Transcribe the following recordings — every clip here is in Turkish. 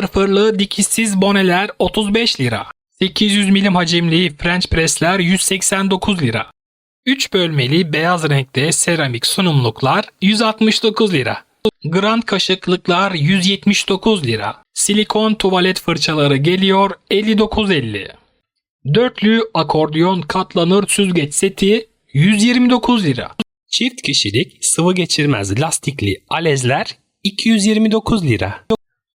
fırfırlı dikişsiz boneler 35 lira. 800 milim hacimli French pressler 189 lira. 3 bölmeli beyaz renkte seramik sunumluklar 169 lira. Grand kaşıklıklar 179 lira. Silikon tuvalet fırçaları geliyor 59.50. Dörtlü akordiyon katlanır süzgeç seti 129 lira. Çift kişilik sıvı geçirmez lastikli alezler 229 lira.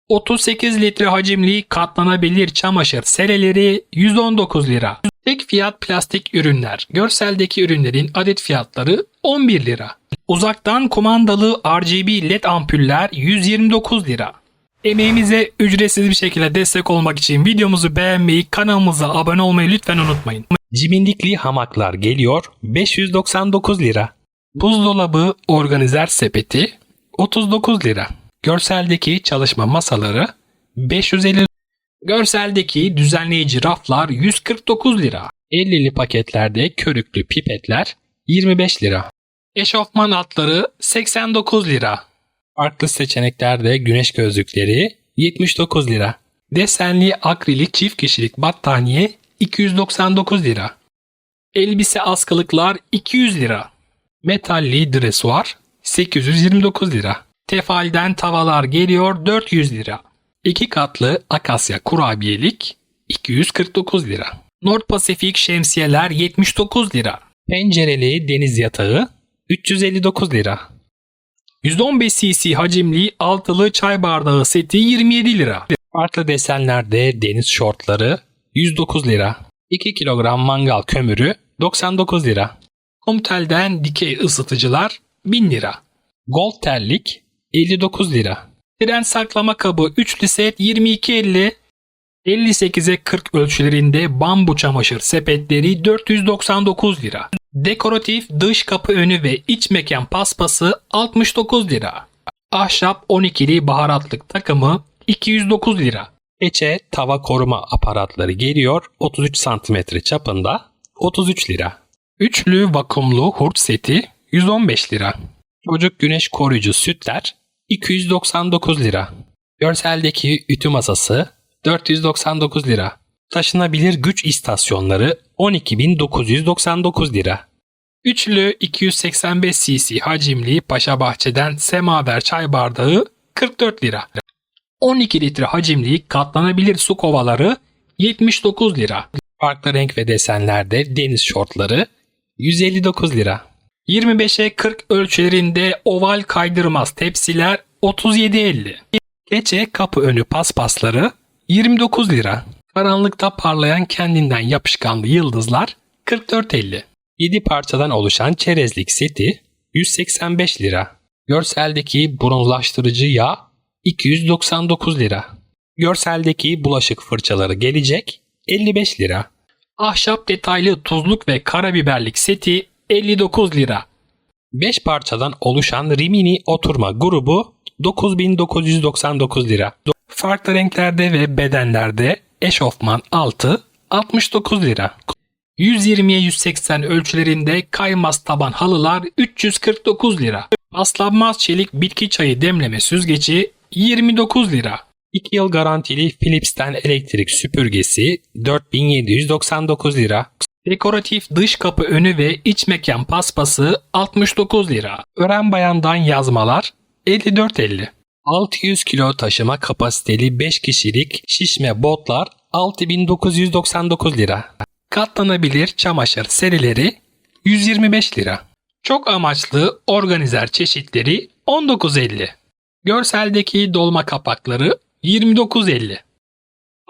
38 litre hacimli katlanabilir çamaşır sereleri 119 lira. Tek fiyat plastik ürünler. Görseldeki ürünlerin adet fiyatları 11 lira. Uzaktan kumandalı RGB LED ampuller 129 lira. Emeğimize ücretsiz bir şekilde destek olmak için videomuzu beğenmeyi, kanalımıza abone olmayı lütfen unutmayın. Cibindikli hamaklar geliyor 599 lira. Buzdolabı organizer sepeti 39 lira. Görseldeki çalışma masaları 550 Görseldeki düzenleyici raflar 149 lira. 50'li paketlerde körüklü pipetler 25 lira. Eşofman altları 89 lira. Farklı seçeneklerde güneş gözlükleri 79 lira. Desenli akrilik çift kişilik battaniye 299 lira. Elbise askılıklar 200 lira. Metalli dresuar 829 lira. Tefalden tavalar geliyor 400 lira. İki katlı akasya kurabiyelik 249 lira. North Pacific şemsiyeler 79 lira. Pencereli deniz yatağı 359 lira. 115 cc hacimli altılı çay bardağı seti 27 lira. Farklı desenlerde deniz şortları 109 lira. 2 kilogram mangal kömürü 99 lira. Komtel'den dikey ısıtıcılar 1000 lira. Gold terlik 59 lira. Tren saklama kabı üçlü set 22.50. 58'e 40 ölçülerinde bambu çamaşır sepetleri 499 lira. Dekoratif dış kapı önü ve iç mekan paspası 69 lira. Ahşap 12'li baharatlık takımı 209 lira. Eçe tava koruma aparatları geliyor 33 cm çapında 33 lira. Üçlü vakumlu hurt seti 115 lira. Çocuk güneş koruyucu sütler 299 lira. Görseldeki ütü masası 499 lira. Taşınabilir güç istasyonları 12.999 lira. Üçlü 285 cc hacimli Paşa Bahçe'den semaver çay bardağı 44 lira. 12 litre hacimli katlanabilir su kovaları 79 lira. Farklı renk ve desenlerde deniz şortları 159 lira. 25'e 40 ölçülerinde oval kaydırmaz tepsiler 37.50. Gece kapı önü paspasları 29 lira. Karanlıkta parlayan kendinden yapışkanlı yıldızlar 44.50. 7 parçadan oluşan çerezlik seti 185 lira. Görseldeki bronzlaştırıcı yağ 299 lira. Görseldeki bulaşık fırçaları gelecek 55 lira. Ahşap detaylı tuzluk ve karabiberlik seti 59 lira. 5 parçadan oluşan Rimini oturma grubu 9999 lira. Farklı renklerde ve bedenlerde eşofman altı 69 lira. 120'ye 180 ölçülerinde kaymaz taban halılar 349 lira. Paslanmaz çelik bitki çayı demleme süzgeci 29 lira. 2 yıl garantili Philips'ten elektrik süpürgesi 4799 lira. Dekoratif dış kapı önü ve iç mekan paspası 69 lira. Ören bayandan yazmalar 54.50. 600 kilo taşıma kapasiteli 5 kişilik şişme botlar 6999 lira. Katlanabilir çamaşır serileri 125 lira. Çok amaçlı organizer çeşitleri 19.50. Görseldeki dolma kapakları 29.50.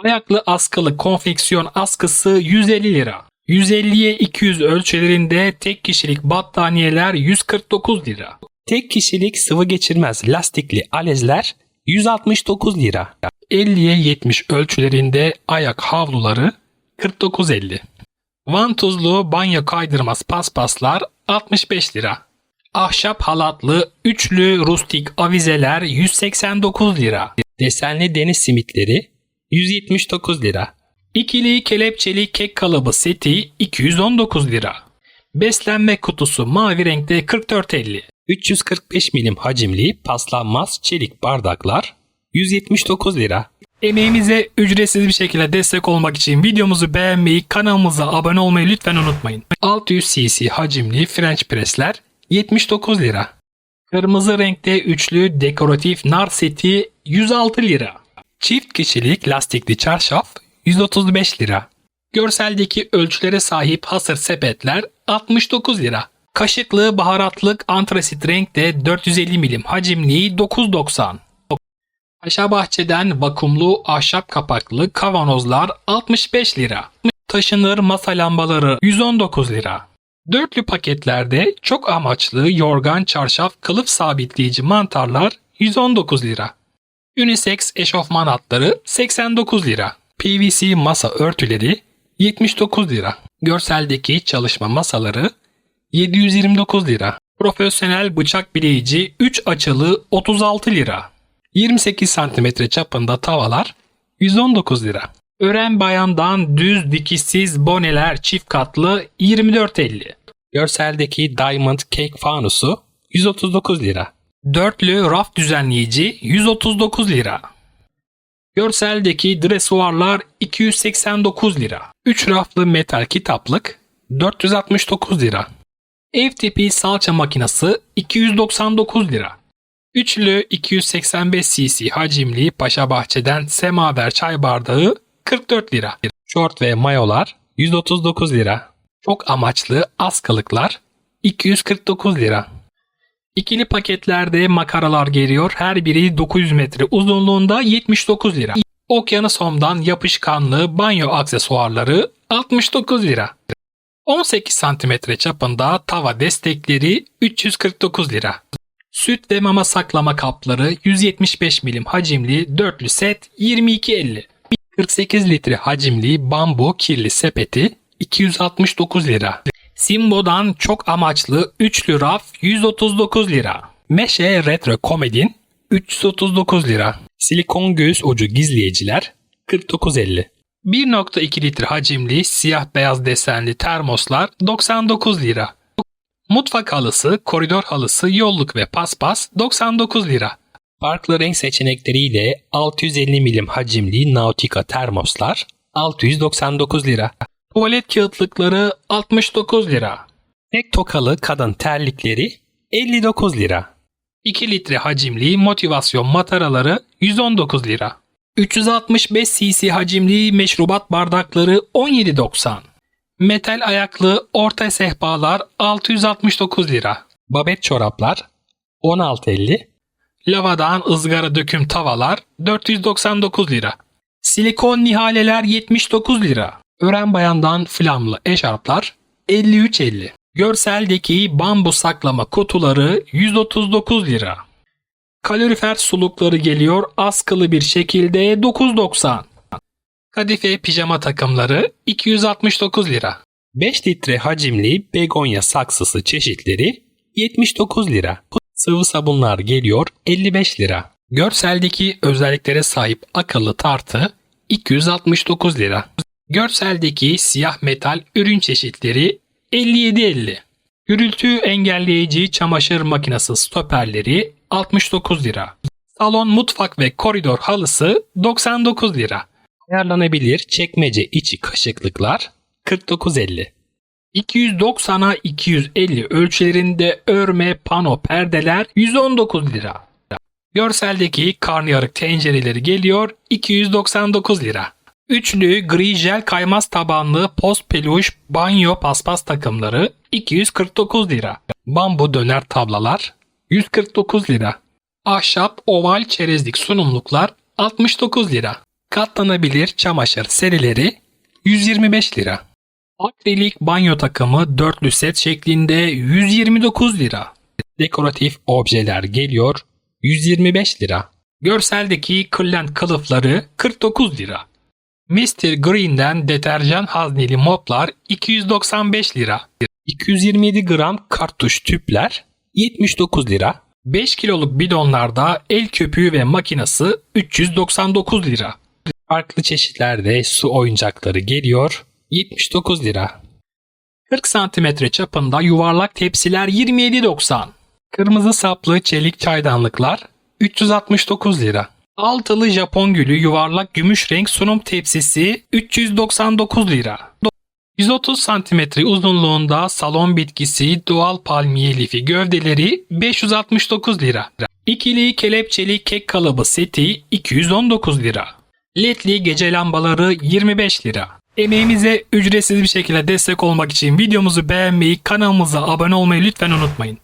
Ayaklı askılı konfeksiyon askısı 150 lira. 150'ye 200 ölçülerinde tek kişilik battaniyeler 149 lira. Tek kişilik sıvı geçirmez lastikli alezler 169 lira. 50'ye 70 ölçülerinde ayak havluları 49.50. Vantuzlu banyo kaydırmaz paspaslar 65 lira. Ahşap halatlı üçlü rustik avizeler 189 lira. Desenli deniz simitleri 179 lira. İkili kelepçeli kek kalıbı seti 219 lira. Beslenme kutusu mavi renkte 44.50. 345 milim hacimli paslanmaz çelik bardaklar 179 lira. Emeğimize ücretsiz bir şekilde destek olmak için videomuzu beğenmeyi, kanalımıza abone olmayı lütfen unutmayın. 600 cc hacimli French pressler 79 lira. Kırmızı renkte üçlü dekoratif nar seti 106 lira. Çift kişilik lastikli çarşaf 135 lira. Görseldeki ölçülere sahip hasır sepetler 69 lira. Kaşıklı baharatlık antrasit renkte 450 milim hacimli 9.90. Paşa Bahçe'den vakumlu ahşap kapaklı kavanozlar 65 lira. Taşınır masa lambaları 119 lira. Dörtlü paketlerde çok amaçlı yorgan çarşaf kılıf sabitleyici mantarlar 119 lira. Unisex eşofman hatları 89 lira. PVC masa örtüleri 79 lira. Görseldeki çalışma masaları 729 lira. Profesyonel bıçak bileyici 3 açılı 36 lira. 28 cm çapında tavalar 119 lira. Ören bayandan düz dikişsiz boneler çift katlı 24.50. Görseldeki Diamond Cake fanusu 139 lira. Dörtlü raf düzenleyici 139 lira. Görseldeki dresuarlar 289 lira. 3 raflı metal kitaplık 469 lira. Ev tipi salça makinesi 299 lira. Üçlü 285 cc hacimli Paşa Bahçe'den semaver çay bardağı 44 lira. Şort ve mayolar 139 lira. Çok amaçlı askılıklar 249 lira. İkili paketlerde makaralar geliyor. Her biri 900 metre uzunluğunda 79 lira. Okyanus Home'dan yapışkanlı banyo aksesuarları 69 lira. 18 santimetre çapında tava destekleri 349 lira. Süt ve mama saklama kapları 175 milim hacimli dörtlü set 22.50. 48 litre hacimli bambu kirli sepeti 269 lira. Simbo'dan çok amaçlı üçlü raf 139 lira. Meşe Retro Komedin 339 lira. Silikon göğüs ucu gizleyiciler 49.50. 1.2 litre hacimli siyah beyaz desenli termoslar 99 lira. Mutfak halısı, koridor halısı, yolluk ve paspas 99 lira. Farklı renk seçenekleriyle 650 milim hacimli Nautica termoslar 699 lira. Tuvalet kağıtlıkları 69 lira. Tek tokalı kadın terlikleri 59 lira. 2 litre hacimli motivasyon mataraları 119 lira. 365 cc hacimli meşrubat bardakları 17.90. Metal ayaklı orta sehpalar 669 lira. Babet çoraplar 16.50. Lavadan ızgara döküm tavalar 499 lira. Silikon nihaleler 79 lira. Ören bayandan flamlı eşarplar 53.50. Görseldeki bambu saklama kutuları 139 lira. Kalorifer sulukları geliyor askılı bir şekilde 9.90. Kadife pijama takımları 269 lira. 5 litre hacimli begonya saksısı çeşitleri 79 lira. Sıvı sabunlar geliyor 55 lira. Görseldeki özelliklere sahip akıllı tartı 269 lira. Görseldeki siyah metal ürün çeşitleri 57.50. Gürültü engelleyici çamaşır makinesi stoperleri 69 lira. Salon, mutfak ve koridor halısı 99 lira. Ayarlanabilir çekmece içi kaşıklıklar 49.50. 290'a 250 ölçülerinde örme pano perdeler 119 lira. Görseldeki karnıyarık tencereleri geliyor 299 lira. Üçlü gri jel kaymaz tabanlı post peluş banyo paspas takımları 249 lira. Bambu döner tablalar 149 lira. Ahşap oval çerezlik sunumluklar 69 lira. Katlanabilir çamaşır serileri 125 lira. Akrilik banyo takımı dörtlü set şeklinde 129 lira. Dekoratif objeler geliyor 125 lira. Görseldeki kırlent kılıfları 49 lira. Mr. Green'den deterjan hazneli moplar 295 lira. 227 gram kartuş tüpler 79 lira. 5 kiloluk bidonlarda el köpüğü ve makinesi 399 lira. Farklı çeşitlerde su oyuncakları geliyor 79 lira. 40 santimetre çapında yuvarlak tepsiler 27.90. Kırmızı saplı çelik çaydanlıklar 369 lira. Altılı Japon gülü yuvarlak gümüş renk sunum tepsisi 399 lira. 130 cm uzunluğunda salon bitkisi doğal palmiye lifi gövdeleri 569 lira. İkili kelepçeli kek kalıbı seti 219 lira. Ledli gece lambaları 25 lira. Emeğimize ücretsiz bir şekilde destek olmak için videomuzu beğenmeyi, kanalımıza abone olmayı lütfen unutmayın.